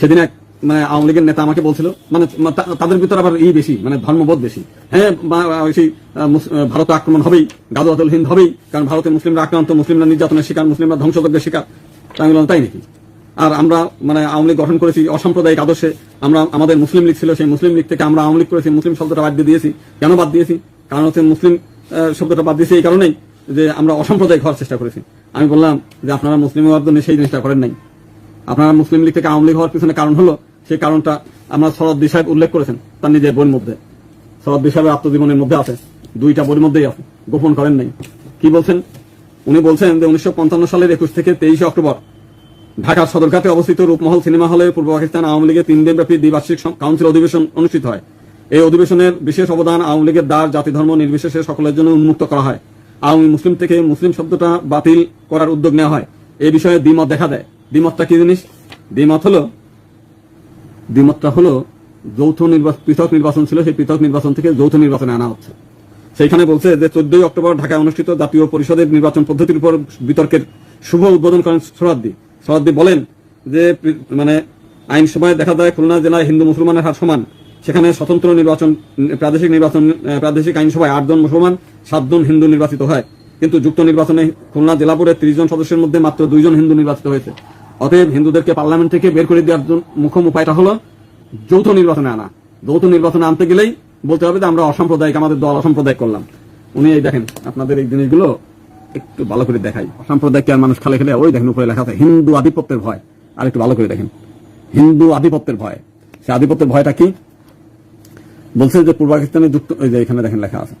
সেদিন এক মানে আওয়ামী লীগের নেতা আমাকে বলছিল মানে তাদের ভিতর আবার ই বেশি মানে ধর্মবোধ বেশি। হ্যাঁ ভারত আক্রমণ হবেই গাদুয়াতুল হিন্দ হবেই কারণ ভারতের মুসলিমরা আক্রান্ত মুসলিমরা নির্যাতনের শিকার মুসলিমরা ধ্বংসযজ্ঞের শিকার। তা আমি বললাম, তাই নাকি? আর আমরা মানে আওয়ামী লীগ গঠন করেছি অসাম্প্রদায়িক আদর্শে আমরা আমাদের মুসলিম লীগ ছিল সেই মুসলিম লীগ থেকে আমরা আওয়ামী লীগ করেছি মুসলিম শব্দটা বাদ দিয়ে দিয়েছি কেন বাদ দিয়েছি? কারণ হচ্ছে মুসলিম শব্দটা বাদ দিয়েছি এই কারণেই যে আমরা অসাম্প্রদায়িক হওয়ার চেষ্টা করেছি। আমি বললাম যে আপনারা মুসলিম সেই জিনিসটা করেন নাই। আপনারা মুসলিম লীগ থেকে আওয়ামী লীগ হওয়ার পিছনে কারণ হলো, সেই কারণটা আমরা শরৎ সাহেব উল্লেখ করেছেন তার নিজের বইয়ের মধ্যে। শরৎ সাহেবের আত্মজীবনের মধ্যে আছে, দুইটা বইয়ের মধ্যেই আছে, গোপন করেন নাই। কি বলছেন? উনি বলছেন যে উনিশশো পঞ্চান্ন সালের একুশ থেকে তেইশে অক্টোবর ঢাকার সদরঘাটে অবস্থিত রূপমহল সিনেমা হলে পূর্ব পাকিস্তান আওয়ামী লীগের তিন দিনব্যাপী দ্বিবার্ষিক কাউন্সিল অধিবেশন অনুষ্ঠিত হয়। এই অধিবেশনের বিশেষ অবদান আওয়ামী লীগের দ্বার জাতি ধর্ম নির্বিশেষে সকলের জন্য উন্মুক্ত করা হয়। আওয়ামী মুসলিম থেকে মুসলিম শব্দটা বাতিল করার উদ্যোগ নেওয়া হয়। এই বিষয়ে দ্বিমত দেখা দেয়। দ্বিমতটা কি জিনিস? দ্বিমত হলো, দ্বিমতটা হলো যৌথ নির্বাচন পৃথক নির্বাচন ছিল, সেই পৃথক নির্বাচন থেকে যৌথ নির্বাচনে আনা হচ্ছে। সেইখানে বলছে যে চোদ্দই অক্টোবর ঢাকায় অনুষ্ঠিত জাতীয় পরিষদের নির্বাচন পদ্ধতির উপর বিতর্কের শুভ উদ্বোধন করেন সোহরাদ্দি সোহরাদ্দি বলেন যে মানে আইনসভায় দেখা যায় খুলনা জেলায় হিন্দু মুসলমানের হার সমান। সেখানে স্বতন্ত্র নির্বাচন, প্রাদেশিক নির্বাচন প্রাদেশিক আইনসভায় আটজন মুসলমান, সাতজন হিন্দু নির্বাচিত হয়। কিন্তু যুক্ত নির্বাচনে খুলনা জেলা ত্রিশ জন সদস্যের মধ্যে মাত্র দুইজন হিন্দু নির্বাচিত হয়েছে। অতএব হিন্দুদেরকে পার্লামেন্ট থেকে বের করে দেওয়ার মুখ্য উপায়টা হলো যৌথ নির্বাচনে আনা। যৌথ নির্বাচনে আনতে গেলেই বলতে হবে যে আমরা অসাম্প্রদায়িক, আমাদের দল অসাম্প্রদায়িক করলাম। উনি এই দেখেন, আপনাদের এই জিনিসগুলো একটু ভালো করে দেখাই। অসাম্প্রদায়িক আর মানুষ খালে খেলে? ওই দেখেন উপরে লেখা আছে, হিন্দু আধিপত্যের ভয়। আর একটু ভালো করে দেখেন। হিন্দু আধিপত্যের ভয়। সে আধিপত্যের ভয়টা কি? বলছে যে পূর্ব পাকিস্তানে যুক্ত ওই যে এখানে দেখেন লেখা আছে।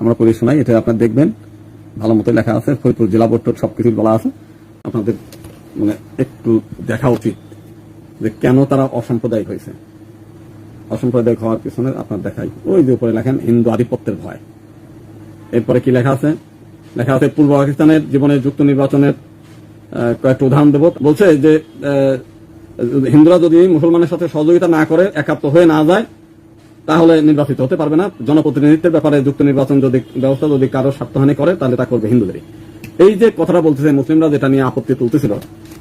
আমরা পড়ে শোনাই, এটা আপনার দেখবেন। ভালো মতো লেখা আছে, ফরিদপুর জেলা বোর্ড সবকিছু বলা আছে। আপনাদের মানে একটু দেখা উচিত যে কেন তারা অসাম্প্রদায়িক হয়েছে। অসাম্প্রদায়িক হওয়ার পিছনে আপনার দেখাই। ওই যে উপরে লেখেন হিন্দু আধিপত্যের ভয়। এরপরে কি লেখা আছে? লেখা আছে, পূর্ব পাকিস্তানের জীবনে যুক্ত নির্বাচনের কয়েকটা উদাহরণ দেব। বলছে যে হিন্দুরা যদি মুসলমানের সাথে সহযোগিতা না করে, একাত্ম হয়ে না যায়, তাহলে নির্বাচিত হতে পারবে না। জনপ্রতিনিধিত্বের ব্যাপারে যুক্ত নির্বাচন যদি, ব্যবস্থা যদি কারও স্বার্থহানি করে, তাহলে তা করবে হিন্দুদেরই। এই যে কথাটা বলতেছে মুসলিমরা যেটা নিয়ে আপত্তি তুলতেছিল,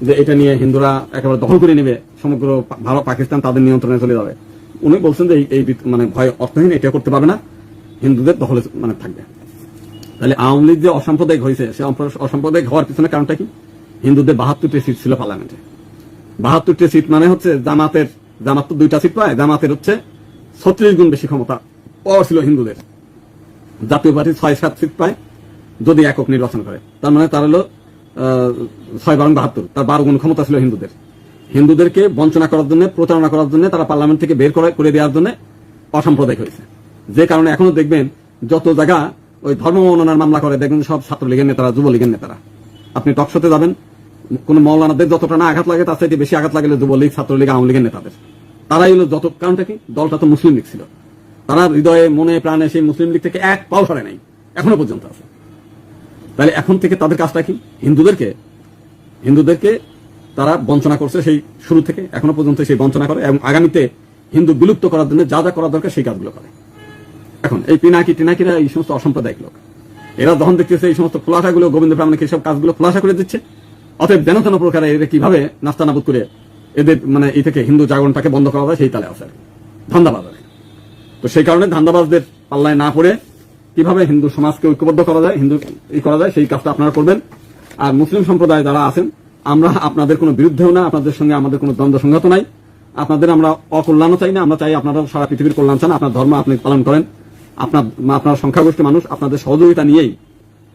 যে এটা নিয়ে হিন্দুরা একেবারে দখল করে নেবে, সমগ্র ভারত, পাকিস্তান তাদের নিয়ন্ত্রণে চলে যাবে। উনি বলছেন যে এই- মানে ভয় অর্থহীন, এটা করতে পারবে না। হিন্দুদের দখলে মানে থাকবে। তাহলে আওয়ামী লীগ যে অসাম্প্রদায়িক হয়েছে, সে অসাম্প্রদায়িক হওয়ার পিছনে কারণটা কি? হিন্দুদের বাহাত্তরটি সিট ছিল পার্লামেন্টে। বাহাত্তরটি সিট মানে হচ্ছে জামাতের, জামাত তো দুইটা সিট পায়, জামাতের হচ্ছে ছত্রিশ গুণ বেশি ক্ষমতা, পাওয়ার ছিল হিন্দুদের। জাতীয় পার্টি ছয় সাত সিট পায় যদি একক নির্বাচন করে। তার মানে তার হলো ছয় বারো বাহাত্তর। তার বারো গুণ ক্ষমতা ছিল হিন্দুদের। হিন্দুদেরকে বঞ্চনা করার জন্য, প্রতারণা করার জন্য, তারা পার্লামেন্ট থেকে বের করে দেওয়ার জন্য অসাম্প্রদায়িক হয়েছে। যে কারণে এখনও দেখবেন, যত জায়গা ওই ধর্ম মৌলানার মামলা করে, দেখবেন সব ছাত্রলীগের নেতারা, যুবলীগের নেতারা। আপনি টকশোতে যাবেন, কোন মৌলানাদের যতটা না আঘাত লাগে, তার চাইতে বেশি আঘাত লাগলে যুবলীগ, ছাত্রলীগ, আওয়ামী লীগের নেতাদের। তারাই হলো যত, কারণটা কি? দলটা তো মুসলিম লীগ ছিল। তারা হৃদয়ে, মনে, প্রাণে সেই মুসলিম লীগ থেকে এক পাও সরে নাই, এখনও পর্যন্ত আছে। তাহলে এখন থেকে তাদের কাজটা কি? হিন্দুদেরকে? হিন্দুদেরকে তারা বঞ্চনা করছে সেই শুরু থেকে, এখনও পর্যন্ত সেই বঞ্চনা করে এবং আগামীতে হিন্দু বিলুপ্ত করার জন্য যা যা করা দরকার সেই কাজগুলো করে। এখন এই পিনাকি টিনাকিরা এই সমস্ত অসাম্প্রদায়িক লোক। এরা যখন দেখতেছে এই সমস্ত খোলাসাগুলো, গোবিন্দ ব্রাহ্মণকে সব কাজগুলো খোলাসা করে দিচ্ছে, অতএব যেন তেন প্রকারে এদের কীভাবে নাস্তানাবুদ করে এদের মানে এই থেকে হিন্দু জাগরণটাকে বন্ধ করা যায় সেই তালে আছে। ধান্দাবাজ। তো সেই কারণে ধান্দাবাজদের পাল্লায় না পড়ে কীভাবে হিন্দু সমাজকে ঐক্যবদ্ধ করা যায়, হিন্দু করা যায়, সেই কাজটা আপনারা করবেন। আর মুসলিম সম্প্রদায় যারা আছেন, আমরা আপনাদের কোনো বিরুদ্ধেও না, আপনাদের সঙ্গে আমাদের কোনো দ্বন্দ্ব সংঘাত নাই। আপনাদের আমরা অকল্যাণও চাই না, আমরা চাই আপনারা সারা পৃথিবীর কল্যাণ চান, আপনার ধর্ম আপনি পালন করেন। আপনার আপনার সংখ্যাগোষ্ঠী মানুষ, আপনাদের সহযোগিতা নিয়েই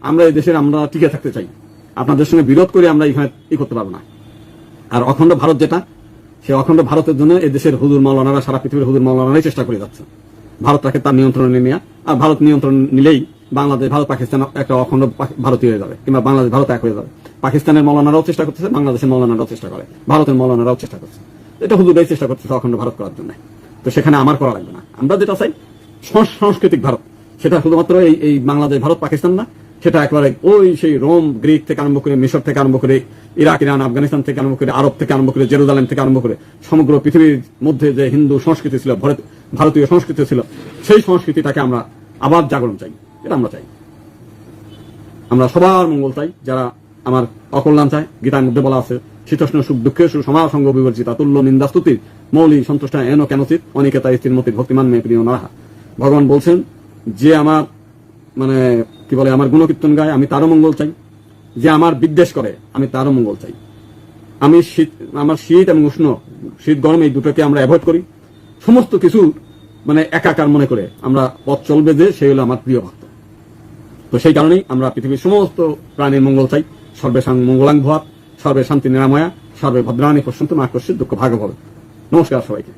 আমরা এই দেশের, আমরা টিকে থাকতে চাই। আপনাদের সঙ্গে বিরোধ করে আমরা এখানে ই করতে পারব না। আর অখণ্ড ভারত যেটা, সেই অখণ্ড ভারতের জন্য এই দেশের হুজুর মাওলানারা, সারা পৃথিবীর হুজুর মাওলানারাই চেষ্টা করে যাচ্ছে ভারতটাকে তার নিয়ন্ত্রণে নিয়ে আর ভারত নিয়ন্ত্রণ নিলেই বাংলাদেশ, ভারত, পাকিস্তান একটা অখণ্ড ভারতীয় হয়ে যাবে। কিংবা বাংলাদেশ, ভারত এক হয়ে যাবে। পাকিস্তানের মৌলানারাও চেষ্টা করতেছে, বাংলাদেশের মৌলানারাও চেষ্টা করে। ভারতের মৌলানারাও চেষ্টা করছে। এটা হুজুরাই চেষ্টা করতেছে অখণ্ড ভারত করার জন্য। তো সেখানে আমার করা লাগবে না। আমরা যেটা চাই সাংস্কৃতিক ভারত। সেটা শুধুমাত্র এই এই বাংলাদেশ, ভারত, পাকিস্তান না। সেটা একবারে ওই সেই রোম, গ্রিক থেকে আরম্ভ করে মিশর থেকে আরম্ভ করে ইরাক, ইরান, আফগানিস্তান থেকে আরম্ভ করে আরব থেকে আরম্ভ করে জেরুজালেম থেকে আরম্ভ করে সমগ্র পৃথিবীর মধ্যে যে হিন্দু সংস্কৃতি ছিল ভারতীয় সংস্কৃতি ছিল, সেই সংস্কৃতিটাকে আমরা আবার জাগরণ চাই এটা আমরা চাই। আমরা সবার মঙ্গল চাই, যারা আমার অকল্যাণ চায়, গীতার মধ্যে বলা আছে, শীতোষ্ণ সুখ দুঃখে সুসমাসঙ্গ বিবর্জিত, তুল্য নিন্দাস্তুতির মৌলিক সন্তুষ্ট এন কেনচিত অনিকেতা স্থিরমতি ভক্তিমান মে প্রিয় নাহা ভগবান বলছেন যে আমার মানে কি বলে, আমার গুণকীর্তন গায়, আমি তারও মঙ্গল চাই। যে আমার বিদ্বেষ করে, আমি তারও মঙ্গল চাই। আমি শীত, আমার শীত এবং উষ্ণ, শীত গরম এই দুটোকে আমরা অ্যাভয়েড করি। সমস্ত কিছু মানে একাকার মনে করে আমরা পথ চলবে যে, সেই হলো আমার প্রিয় ভক্ত। তো সেই কারণেই আমরা পৃথিবীর সমস্ত প্রাণীর মঙ্গল চাই। সর্বে মঙ্গলাঙ্গ সর্বে শান্তি নিরাময়া, সর্বে ভদ্রাণী পশ্যন্ত আকর্ষিত দুঃখ ভাগ হবে নমস্কার সবাইকে।